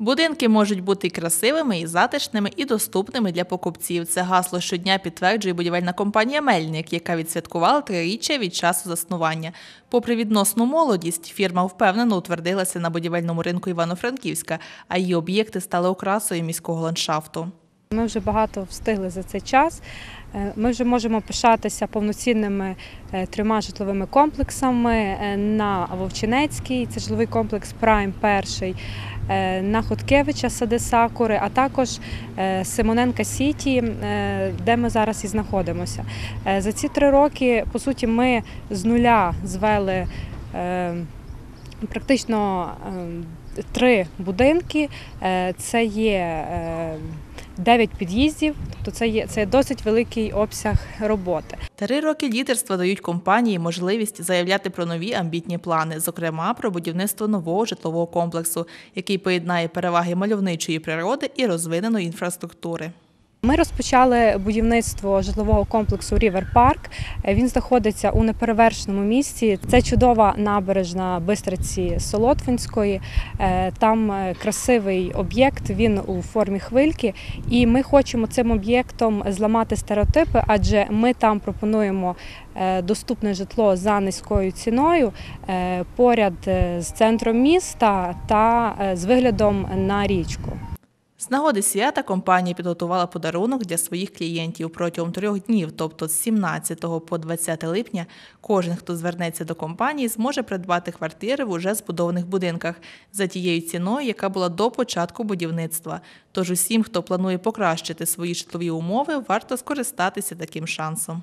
Будинки можуть бути і красивими, і затишними, і доступними для покупців. Це гасло щодня підтверджує будівельна компанія Мельник, яка відсвяткувала триріччя від часу заснування. Попри відносну молодість, фірма впевнено утвердилася на будівельному ринку Івано-Франківська, а її об'єкти стали окрасою міського ландшафту. Ми вже багато встигли за цей час. Е, Ми вже можемо пишатися повноцінними е, трьома житловими комплексами е, на Вовчинецькій, це житловий комплекс Прайм перший, на Хоткевича сади Сакури, а також Симоненка Сіті, де ми зараз і знаходимося. За ці три роки, по суті, ми з нуля звели практично три будинки. Це є 9 під'їздів, тобто це є це досить великий обсяг роботи. Три роки лідерства дають компанії можливість заявляти про нові амбітні плани, зокрема про будівництво нового житлового комплексу, який поєднає переваги мальовничої природи і розвиненої інфраструктури. Ми розпочали будівництво житлового комплексу Рівер Парк. Він знаходиться у неперевершеному місці. Це чудова набережна Бистриці Солотвинської. Е, Там е, красивий об'єкт. Він у формі хвильки. І ми хочемо цим об'єктом зламати стереотипи, адже ми там пропонуємо е, доступне житло за низькою ціною поряд з центром міста та з виглядом на річку. З нагоди свята компанія підготувала подарунок для своїх клієнтів протягом трьох днів, тобто з 17 по 20 липня. Кожен, хто звернеться до компанії, зможе придбати квартири в уже збудованих будинках за тією ціною, яка була до початку будівництва. Тож усім, хто планує покращити свої житлові умови, варто скористатися таким шансом.